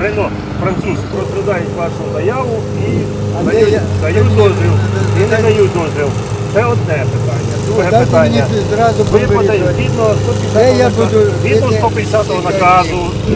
Рено, француз, розглядають вашу заяву і дають, дають дозвіл. І не дають дозвіл. Це одне питання. Друге Дайте мені питання. зразу Ви подаєте згідно Де я 150 буду наказу, згідно жити? 150 наказу. е,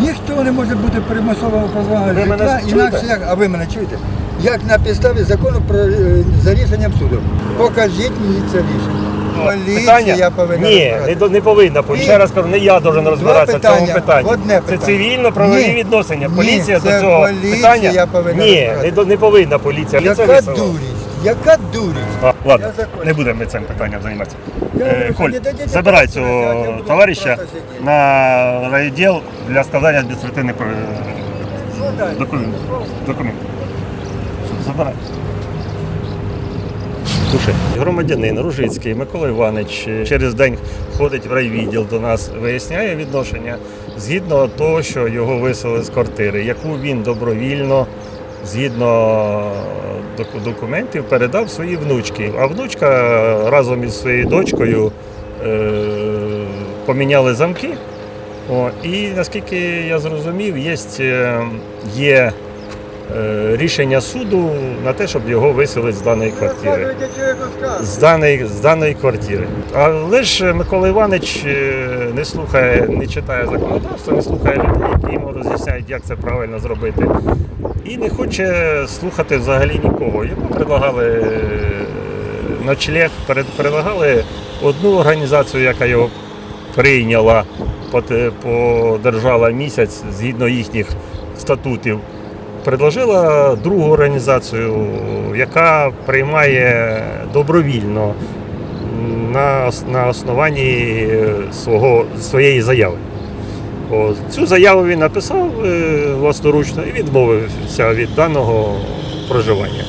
Ніхто не може бути примусово позбавлений мене житла, чуєте? інакше як, а ви мене чуєте? Як на підставі закону про е, за рішенням суду. Покажіть мені це рішення. Поліція повинна Ні, не, не повинна. Ще раз кажу, не я должен розбиратися в цьому питання. питанні. Одне Це питання. цивільно-правові Ні. відносення. Ні, Поліція це до цього поліція питання. повинна Ні, розбиратися. не, до- не повинна поліція. Поліція Яка висила. дурість? Яка дурість? А, ладно, Я закончу. не будемо ми цим питанням займатися. Я Е, говорю, Коль, не дадите забирай просто цього буду товариша просто сидіти. на райділ для складання адміністративних е, документів. документів. Забирай. Слушай, громадянин Ружицький Микола Іванович е, через день ходить в райвідділ до нас, виясняє відношення згідно того, що його виселили з квартири, яку він добровільно, згідно документів, передав своїй внучці. А внучка разом із своєю дочкою е, поміняли замки. О, і наскільки я зрозумів, є, є е, рішення суду на те, щоб його виселити з даної квартири з даної, з даної квартири. Але ж Микола Іванович е, не слухає, не читає законодавство, не слухає людей, які йому роз'ясняють, як це правильно зробити. І не хоче слухати взагалі нікого. Йому предлагали е, ночлег, предлагали одну організацію, яка його прийняла, подержала місяць згідно їхніх статутів. Предложила другу організацію, яка приймає добровільно на, на основанні свого, своєї заяви. О, цю заяву він написав е, власноручно і відмовився від даного проживання.